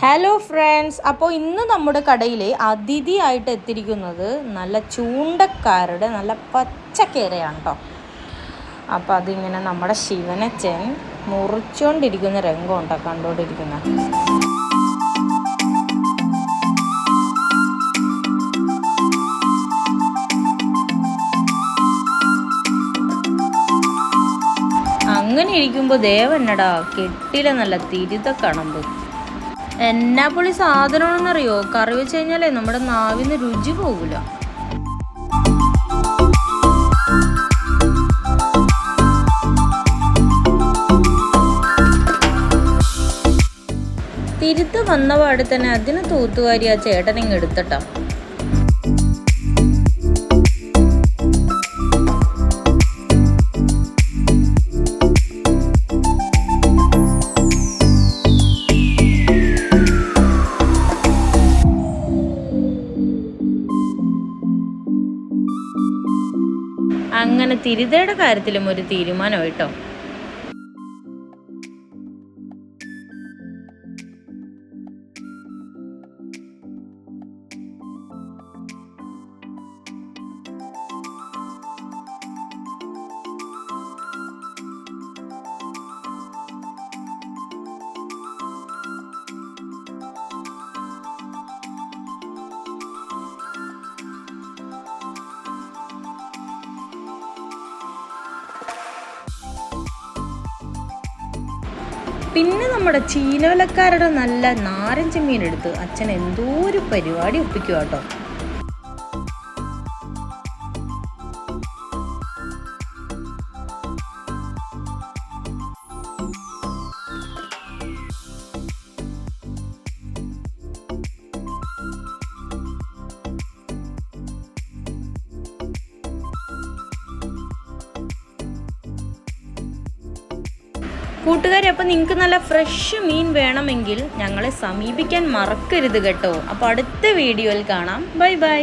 Hello friends അപ്പോൾ ഇന്ന് നമ്മുടെ കടയിൽ അതിഥിയായിട്ട് എത്തിയിരിക്കുന്നത് നല്ല ചൂണ്ടക്കാരുടെ നല്ല പച്ചക്കേരയാണ് കേട്ടോ അപ്പോൾ അതിങ്ങനെ നമ്മുടെ ശിവനച്ചൻ മുറിച്ചുകൊണ്ടിരിക്കുന്ന രംഗം ഉണ്ടോ കണ്ടുകൊണ്ടിരിക്കുന്നത് അങ്ങനെ ഇരിക്കുമ്പോൾ ദേവന്നടാ കെട്ടിലെ നല്ല തിരുത കണമ്പ്. എന്നാ പൊളി സാധനമാണെന്നറിയോ? കറി വെച്ച് കഴിഞ്ഞാലേ നമ്മുടെ നാവിന്ന് രുചി പോകില്ല തിരുത്ത് വന്ന പാടെ തന്നെ അതിന് തൂത്തുവാരി ആ ചേട്ടൻ ഇങ്ങ് എടുത്തിട്ടാ. അങ്ങനെ തിരുതയുടെ കാര്യത്തിലും ഒരു തീരുമാനമായിട്ടോ? പിന്നെ നമ്മുടെ ചീനവലക്കാരുടെ നല്ല നാരഞ്ച മീൻ എടുത്ത് അച്ഛൻ എന്തോ ഒരു പരിപാടി ഒപ്പിക്കുക കേട്ടോ കൂട്ടുകാരെ അപ്പോൾ നിങ്ങൾക്ക് നല്ല ഫ്രഷ് മീൻ വേണമെങ്കിൽ ഞങ്ങളെ സമീപിക്കാൻ മറക്കരുത് കേട്ടോ. അപ്പോൾ അടുത്ത വീഡിയോയിൽ കാണാം. Bye bye.